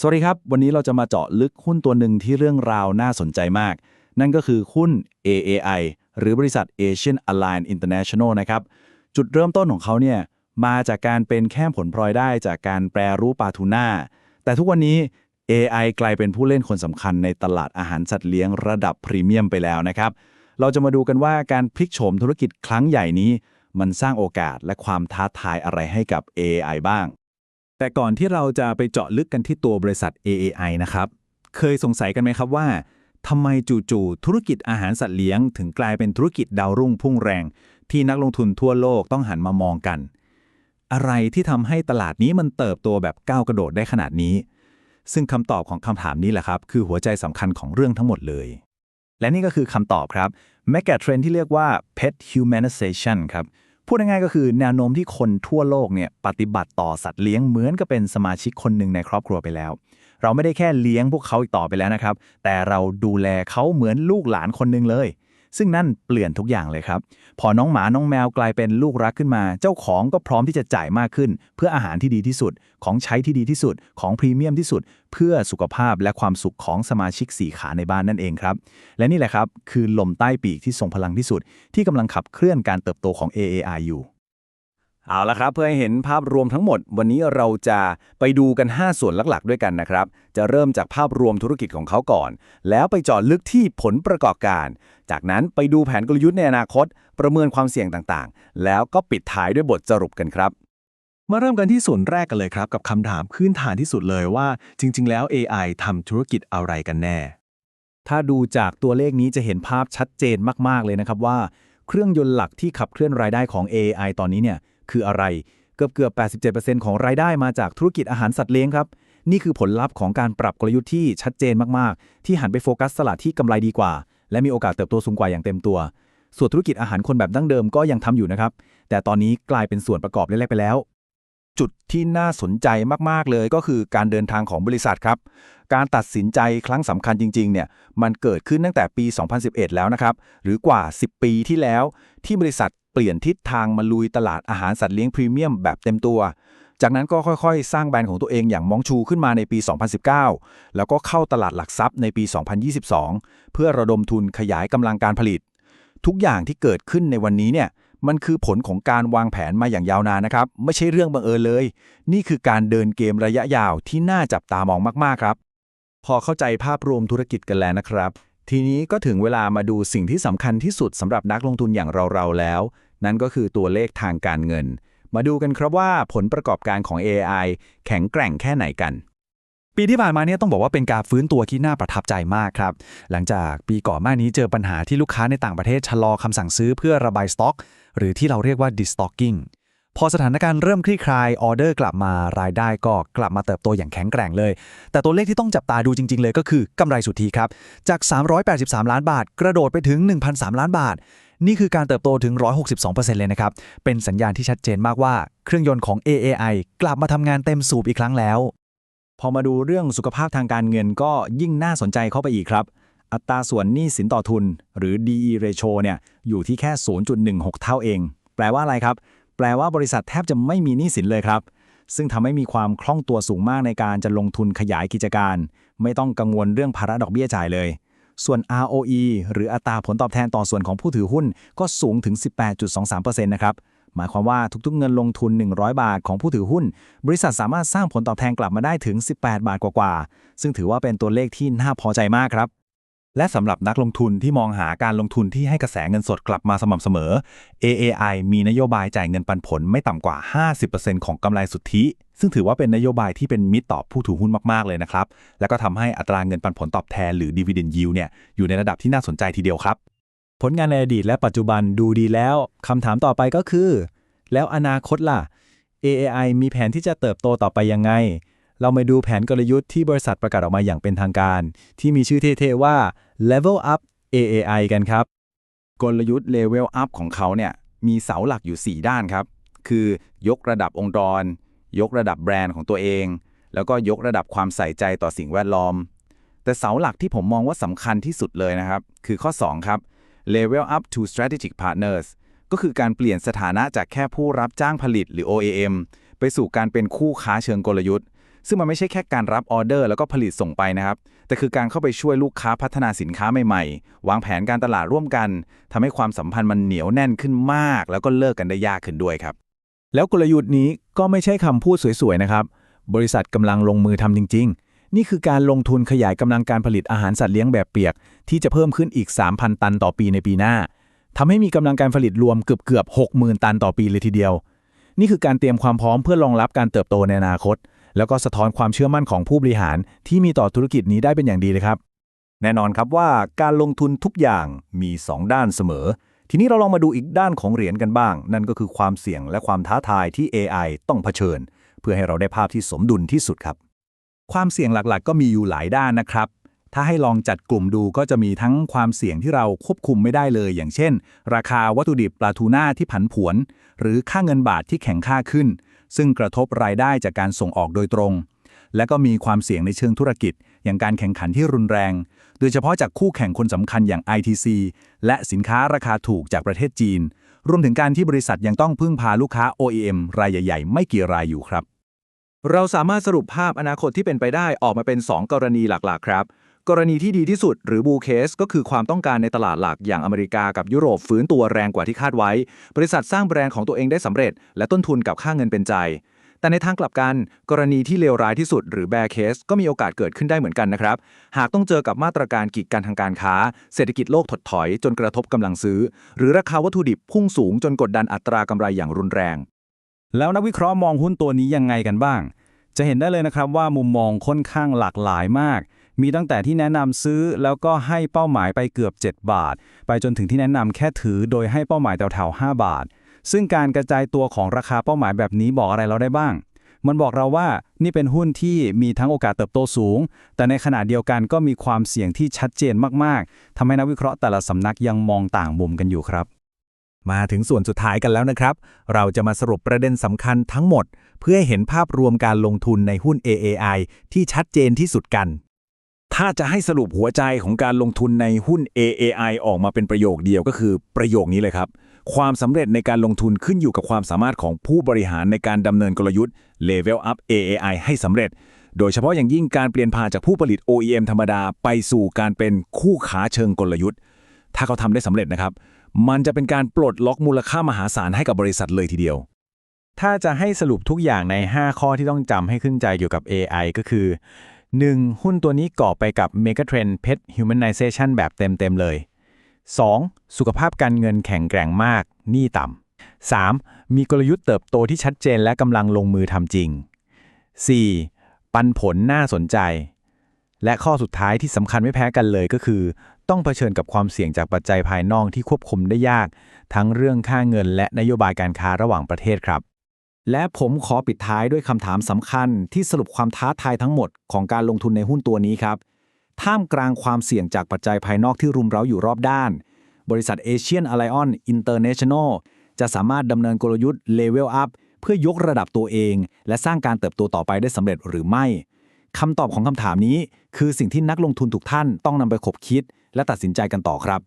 สวัสดีครับ วันนี้เราจะมาเจาะลึกหุ้นตัวหนึ่งที่เรื่องราวน่าสนใจมาก นั่นก็คือหุ้น AAI หรือบริษัท Asian Align International นะครับ จุดเริ่มต้นของเขาเนี่ยมาจากการเป็นแค่ผลพลอยได้จากการแปรรูปปลาทูน่า แต่ทุกวันนี้ AI กลายเป็นผู้เล่นคนสำคัญในตลาดอาหารสัตว์เลี้ยงระดับพรีเมียมไปแล้วนะครับ เราจะมาดูกันว่าการพลิกโฉมธุรกิจครั้งใหญ่นี้ มันสร้างโอกาสและความท้าทายอะไรให้กับ AI บ้าง แต่ก่อนที่เราจะไปเจาะลึกกันที่ตัวบริษัท AAI นะครับ เคยสงสัยกันไหมครับว่าทำไมจู่ๆธุรกิจอาหารสัตว์เลี้ยง ถึงกลายเป็นธุรกิจดาวรุ่งพุ่งแรง ที่นักลงทุนทั่วโลกต้องหันมามองกัน อะไรที่ทำให้ตลาดนี้มันเติบโตแบบก้าวกระโดดได้ขนาดนี้ ซึ่งคำตอบของคำถามนี้แหละครับ คือหัวใจสำคัญของเรื่องทั้งหมดเลย และนี่ก็คือคำตอบครับแมกะเทรนที่เรียกว่า pet humanization ครับ พูดง่ายๆก็คือแนวโน้มที่คนทั่วโลกเนี่ยปฏิบัติต่อสัตว์เลี้ยงเหมือนกับเป็นสมาชิกคนหนึ่งในครอบครัวไปแล้ว เราไม่ได้แค่เลี้ยงพวกเขาอีกต่อไปแล้วนะครับ แต่เราดูแลเขาเหมือนลูกหลานคนหนึ่งเลย ซึ่งนั่นเปลี่ยนทุกอย่างเลยครับ พอน้องหมาน้องแมวกลายเป็นลูกรักขึ้นมา เจ้าของก็พร้อมที่จะจ่ายมากขึ้น เพื่ออาหารที่ดีที่สุด ของใช้ที่ดีที่สุด ของพรีเมียมที่สุด เพื่อสุขภาพและความสุขของสมาชิกสี่ขาในบ้านนั่นเองครับ และนี่แหละครับ คือลมใต้ปีกที่ทรงพลังที่สุด ที่กำลังขับเคลื่อนการเติบโตของ AAI อยู่เอาละครับเพื่อให้เห็นภาพรวมทั้งหมด วันนี้เราจะไปดูกัน 5 ส่วนหลักๆ ด้วยกันนะครับ จะเริ่มจากภาพรวมธุรกิจของเขาก่อน แล้วไปจาะลึกที่ผลประกอบการ จากนั้นไปดูแผนกลยุทธ์ในอนาคต ประเมินความเสี่ยงต่างๆ แล้วก็ปิดท้ายด้วยบทสรุปกันครับ มาเริ่มกันที่ส่วนแรกกันเลยครับ กับคำถามพื้นฐานที่สุดเลยว่า จริง ๆ แล้ว AI ทำธุรกิจอะไรกันแน่ ถ้าดูจากตัวเลขนี้จะเห็นภาพชัดเจนมากๆเลยนะครับว่า เครื่องยนต์หลักที่ขับเคลื่อนรายได้ของ AI ตอนนี้เนี่ยคืออะไรเกือบเกือบ87%ของรายได้มาจากธุรกิจอาหารสัตว์เลี้ยงครับนี่คือผลลัพธ์ของการปรับกลยุทธ์ที่ชัดเจนมาก ๆ ที่หันไปโฟกัสตลาดที่กำไรดีกว่า และมีโอกาสเติบโตสูงกว่าอย่างเต็มตัว ส่วนธุรกิจอาหารคนแบบดั้งเดิมก็ยังทำอยู่นะครับ แต่ตอนนี้กลายเป็นส่วนประกอบเล็กๆไปแล้ว จุดที่น่าสนใจมากๆเลยก็คือการเดินทางของบริษัทครับ การตัดสินใจครั้งสำคัญจริงๆเนี่ยมันเกิดขึ้นตั้งแต่ปี 2011 แล้วนะครับ หรือกว่า 10 ปีที่แล้วที่บริษัทเปลี่ยนทิศทางมาลุยตลาดอาหารสัตว์เลี้ยงพรีเมียมแบบเต็มตัว จากนั้นก็ค่อยๆ สร้างแบรนด์ของตัวเองอย่างมองชูขึ้นมาในปี 2019 แล้วก็เข้าตลาดหลักทรัพย์ในปี 2022 เพื่อระดมทุนขยายกำลังการผลิต ทุกอย่างที่เกิดขึ้นในวันนี้เนี่ยมันคือผลของการวางแผนมาอย่างยาวนานนะครับ ไม่ใช่เรื่องบังเอิญเลย นี่คือการเดินเกมระยะยาวที่น่าจับตามองมากๆครับ พอเข้าใจภาพรวมธุรกิจกันแล้วนะครับ ทีนี้ก็ถึงเวลามาดูสิ่งที่สำคัญที่สุดสำหรับนักลงทุนอย่างเราๆแล้ว นั่นก็คือตัวเลขทางการเงิน มาดูกันครับว่าผลประกอบการของ AI แข็งแกร่งแค่ไหนกัน ปีที่ผ่านมาเนี่ยต้องบอกว่าเป็นการฟื้นตัวที่น่าประทับใจมากครับ หลังจากปีก่อนหน้านี้เจอปัญหาที่ลูกค้าในต่างประเทศชะลอคำสั่งซื้อเพื่อระบายสต็อก หรือที่เราเรียกว่า destocking พอสถานการณ์เริ่มคลี่คลายออเดอร์กลับมารายได้ก็กลับมาเติบโตอย่างแข็งแกร่งเลย แต่ตัวเลขที่ต้องจับตาดูจริง ๆ เลยก็คือกำไรสุทธิครับ จาก 383 ล้านบาท กระโดดไปถึง 1,003 ล้านบาท นี่คือการเติบโตถึง 162%เลยนะครับ เป็นสัญญาณที่ชัดเจนมากว่าเครื่องยนต์ของ AAI กลับมาทำงานเต็มสูบอีกครั้งแล้ว พอมาดูเรื่องสุขภาพทางการเงินก็ยิ่งน่าสนใจเข้าไปอีกครับ อัตราส่วนหนี้สินต่อทุน หรือ DE ratio เนี่ยอยู่ที่แค่ 0.16 เท่าเอง แปลว่าอะไรครับ แปลว่าบริษัทแทบจะไม่มีหนี้สินเลยครับซึ่งทำให้มีความคล่องตัวสูงมากในการจะลงทุนขยายกิจการ ไม่ต้องกังวลเรื่องภาระดอกเบี้ยจ่ายเลย ส่วน ROE หรืออัตราผลตอบแทนต่อส่วนของผู้ถือหุ้น ก็สูงถึง 18.23%นะครับหมายความว่าทุกๆเงินลงทุน 100 บาทของผู้ถือหุ้น บริษัทสามารถสร้างผลตอบแทนกลับมาได้ถึง 18 บาทกว่าๆซึ่งถือว่าเป็นตัวเลขที่น่าพอใจมากครับ และสำหรับนักลงทุนที่มองหาการลงทุนที่ให้กระแสเงินสดกลับมาสม่ำเสมอ AAI มีนโยบายจ่ายเงินปันผลไม่ต่ำกว่า 50%ของกำไรสุทธิ ซึ่งถือว่าเป็นนโยบายที่เป็นมิตรต่อผู้ถือหุ้นมาก ๆ เลยนะครับ แล้วก็ทำให้อัตราเงินปันผลตอบแทนหรือ dividend yield เนี่ยอยู่ในระดับที่น่าสนใจทีเดียวครับ ผลงานในอดีตและปัจจุบันดูดีแล้วคำถามต่อไปก็คือ แล้วอนาคตล่ะ AAI มีแผนที่จะเติบโตต่อไปยังไง เรามาดูแผนกลยุทธ์ที่บริษัทประกาศออกมาอย่างเป็นทางการ ที่มีชื่อเท่ๆว่า Level Up AAI กันครับ กลยุทธ์ Level Up ของเขาเนี่ยมีเสาหลักอยู่ 4 ด้านครับ คือยกระดับองค์กร ยกระดับแบรนด์ของตัวเอง แล้วก็ยกระดับความใส่ใจต่อสิ่งแวดล้อม แต่เสาหลักที่ผมมองว่าสำคัญที่สุดเลยนะครับ คือข้อ 2 ครับ Level Up to Strategic Partners ก็คือการเปลี่ยนสถานะจากแค่ผู้รับจ้างผลิตหรือ OEM ไปสู่การเป็นคู่ค้าเชิงกลยุทธ์ ซึ่งมันไม่ใช่แค่การรับออเดอร์แล้วก็ผลิตส่งไปนะครับ แต่คือการเข้าไปช่วยลูกค้าพัฒนาสินค้าใหม่ๆ วางแผนการตลาดร่วมกันทำให้ความสัมพันธ์มันเหนียวแน่นขึ้นมาก แล้วก็เลิกกันได้ยากขึ้นด้วยครับ แล้วกลยุทธ์นี้ก็ไม่ใช่คำพูดสวยๆนะครับ บริษัทกำลังลงมือทำจริง ๆ นี่คือการลงทุนขยายกำลังการผลิตอาหารสัตว์เลี้ยงแบบเปียก ที่จะเพิ่มขึ้นอีก 3,000 ตันต่อปีในปีหน้าทำให้มีกำลังการผลิตรวมเกือบเกือบ60,000ตันต่อปีเลยทีเดียว นี่คือการเตรียมความพร้อมเพื่อรองรับการเติบโตในอนาคต แล้วก็สะท้อนความเชื่อมั่นของผู้บริหารที่มีต่อธุรกิจนี้ได้เป็นอย่างดีเลยครับ แน่นอนครับว่าการลงทุนทุกอย่างมี 2 ด้านเสมอ ทีนี้เราลองมาดูอีกด้านของเหรียญกันบ้าง นั่นก็คือความเสี่ยงและความท้าทายที่ AI ต้องเผชิญ เพื่อให้เราได้ภาพที่สมดุลที่สุดครับ ความเสี่ยงหลักๆ ก็มีอยู่หลายด้านนะครับถ้าให้ลองจัดกลุ่มดูก็จะมีทั้งความเสี่ยงที่เราควบคุมไม่ได้เลย อย่างเช่น ราคาวัตถุดิบปลาทูน่าที่ผันผวน หรือค่าเงินบาทที่แข็งค่าขึ้น ซึ่งกระทบรายได้จากการส่งออกโดยตรง และก็มีความเสี่ยงในเชิงธุรกิจ อย่างการแข่งขันที่รุนแรง โดยเฉพาะจากคู่แข่งคนสำคัญอย่าง ITC และสินค้าราคาถูกจากประเทศจีน รวมถึงการที่บริษัทยังต้องพึ่งพาลูกค้า OEM รายใหญ่ ๆ ไม่กี่รายอยู่ครับ เราสามารถสรุปภาพอนาคตที่เป็นไปได้ออกมาเป็น 2 กรณีหลักๆ ครับ กรณีที่ดีที่สุดหรือบูเคสก็คือความต้องการในตลาดหลักอย่างอเมริกากับยุโรปฟื้นตัวแรงกว่าที่คาดไว้ บริษัทสร้างแบรนด์ของตัวเองได้สำเร็จ และต้นทุนกับค่าเงินเป็นใจ แต่ในทางกลับกัน กรณีที่เลวร้ายที่สุดหรือแบร์เคสก็มีโอกาสเกิดขึ้นได้เหมือนกันนะครับ หากต้องเจอกับมาตรการกีดกันทางการค้า เศรษฐกิจโลกถดถอย จนกระทบกำลังซื้อ หรือราคาวัตถุดิบพุ่งสูงจนกดดันอัตรากำไรอย่างรุนแรง แล้วนักวิเคราะห์มองหุ้นตัวนี้ยังไงกันบ้าง จะเห็นได้เลยนะครับว่ามุมมองค่อนข้างหลากหลายมาก มีตั้งแต่ที่แนะนำซื้อแล้วก็ให้เป้าหมายไปเกือบ 7 บาท ไปจนถึงที่แนะนำแค่ถือโดยให้เป้าหมายแถวๆ5บาท ซึ่งการกระจายตัวของราคาเป้าหมายแบบนี้บอกอะไรเราได้บ้าง มันบอกเราว่านี่เป็นหุ้นที่มีทั้งโอกาสเติบโตสูง แต่ในขณะเดียวกันก็มีความเสี่ยงที่ชัดเจนมากๆทำให้นักวิเคราะห์แต่ละสำนักยังมองต่างมุมกันอยู่ครับมาถึงส่วนสุดท้ายกันแล้วนะครับ เราจะมาสรุปประเด็นสำคัญทั้งหมด เพื่อให้เห็นภาพรวมการลงทุนในหุ้น AAI ที่ชัดเจนที่สุดกัน ถ้าจะให้สรุปหัวใจของการลงทุนในหุ้น AAI ออกมาเป็นประโยคเดียวก็คือประโยคนี้เลยครับ ความสำเร็จในการลงทุนขึ้นอยู่กับความสามารถของผู้บริหารในการดำเนินกลยุทธ์ Level Up AAI ให้สำเร็จ โดยเฉพาะอย่างยิ่งการเปลี่ยนผ่านจากผู้ผลิต OEM ธรรมดาไปสู่การเป็นคู่ขาเชิงกลยุทธ์ ถ้าเขาทำได้สำเร็จนะครับ มันจะเป็นการปลดล็อกมูลค่ามหาศาลให้กับบริษัทเลยทีเดียว ถ้าจะให้สรุปทุกอย่างใน 5 ข้อที่ต้องจำให้ขึ้นใจเกี่ยวกับ AI ก็คือ 1. หุ้นตัวนี้ก่อไปกับ Megatrend Pet Humanization แบบเต็มๆเลย 2. สุขภาพการเงินแข็งแกร่งมาก หนี้ต่ำ 3. มีกลยุทธ์เติบโตที่ชัดเจนและกำลังลงมือทำจริง 4. ปันผลน่าสนใจ และข้อสุดท้ายที่สำคัญไม่แพ้กันเลยก็คือ ต้องเผชิญกับความเสี่ยงจากปัจจัยภายนอกที่ควบคุมได้ยาก ทั้งเรื่องค่าเงินและนโยบายการค้าระหว่างประเทศครับ และผมขอปิดท้ายด้วยคำถามสำคัญที่สรุปความท้าทายทั้งหมดของการลงทุนในหุ้นตัวนี้ครับ ท่ามกลางความเสี่ยงจากปัจจัยภายนอกที่รุมเร้าอยู่รอบด้าน บริษัท Asian Alliance International จะสามารถดำเนินกลยุทธ์ Level Up เพื่อยกระดับตัวเอง และสร้างการเติบโตต่อไปได้สำเร็จหรือไม่คำตอบของคำถามนี้ คือสิ่งที่นักลงทุนทุกท่านต้องนำไปคบคิด และตัดสินใจกันต่อครับ